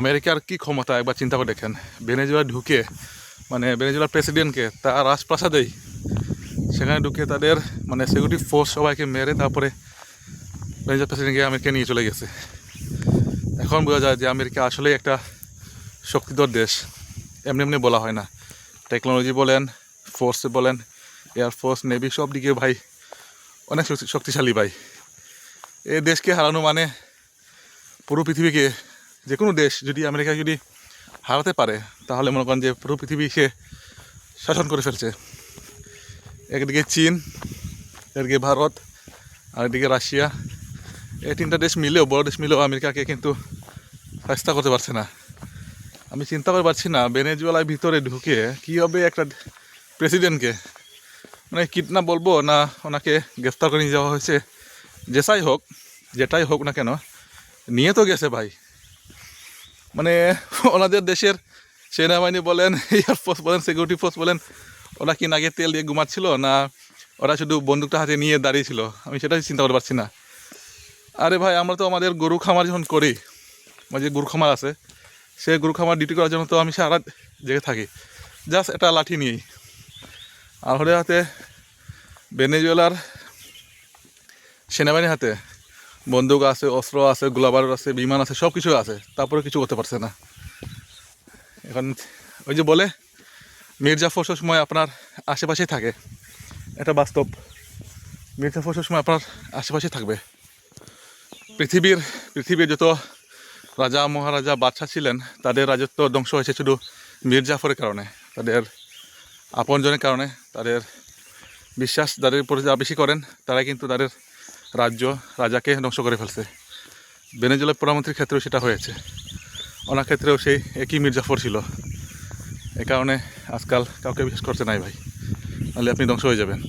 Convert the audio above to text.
আমেরিকার কি ক্ষমতা? একবার চিন্তা করে দেখেন। ভেনেজুয়েলা ঢুকে মানে ভেনেজুয়েলার প্রেসিডেন্টকে তার রাজপ্রাসাদেই সেখানে ঢুকে তাদের মানে সিকিউরিটি ফোর্স সবাইকে মেরে তারপরে ভেনেজুয়েলা প্রেসিডেন্টকে আমেরিকা নিয়ে চলে গেছে। এখন বোঝা যায় যে আমেরিকা আসলেই একটা শক্তিধর দেশ। এমনি এমনি বলা হয় না। টেকনোলজি বলেন ফোর্স বলেন এয়ারফোর্স নেভি সব দিকে ভাই অনেক শক্তিশালী ভাই। এই দেশকে হারানো মানে পুরো পৃথিবীকে যে কোনো দেশ যদি আমেরিকা যদি হারাতে পারে, তাহলে মনে করেন যে পুরো পৃথিবীকে শাসন করে ফেলছে। একদিকে চীন, একদিকে ভারত, আর এদিকে রাশিয়া। এই তিনটা দেশ মিলেও, বড় দেশ মিলেও আমেরিকাকে কিন্তু রাস্তা করতে পারছে না। আমি চিন্তা করে পারছি না ভেনেজুয়েলার ভিতরে ঢুকে কী হবে একটা প্রেসিডেন্টকে মানে কিডন্যাপ বলব না ওনাকে গ্রেফতার করে নিয়ে যাওয়া হয়েছে যেসাই হোক, যেটাই হোক না কেন, নিয়ে তো গেছে ভাই। মানে ওনাদের দেশের সেনাবাহিনী বলেন এয়ারফোর্স বলেন সিকিউরিটি ফোর্স বলেন, ওরা কি নাগে তেল দিয়ে ঘুমাচ্ছিল না ওরা শুধু বন্দুকটা হাতে নিয়ে দাঁড়িয়েছিল? আমি সেটাই চিন্তা করতে পারছি না। আরে ভাই, আমরা তো আমাদের গরু খামার যখন করি, আমার যে গরু খামার আছে, সে গরু খামার ডিউটি করার জন্য তো আমি সারা জেগে থাকি। জাস্ট একটা লাঠি নিয়েই। আর হলে হাতে ভেনেজুয়েলার সেনাবাহিনীর হাতে বন্দুক আছে, অস্ত্র আছে, গোলাবারুদ আছে, বিমান আছে সব কিছু আছে। তারপরে কিছু করতে পারছে না। এখন ওই যে বলে মির্জাফর সময় আপনার আশেপাশেই থাকে। এটা বাস্তব। মির্জাফর সময় আপনার আশেপাশেই থাকবে। পৃথিবীর পৃথিবীর যত রাজা, মহারাজা, বাদশাহ ছিলেন, তাদের রাজত্ব ধ্বংস হয়েছে শুধু মির্জাফরের কারণে। তাদের আপনজনের কারণে, তাদের বিশ্বাস যাদের উপরে যা বেশি করেন তারা কিন্তু তাদের রাজ্য রাজাকে ধ্বংস করে ফেলছে। বেনেজুলার প্রধানমন্ত্রীর ক্ষেত্রেও সেটা হয়েছে। ওনার ক্ষেত্রেও সেই একই মির্জাফর ছিল। এ কারণে আজকাল কাউকে বিশ্বাস করতে নাই ভাই। নাহলে আপনি ধ্বংস হয়ে যাবেন।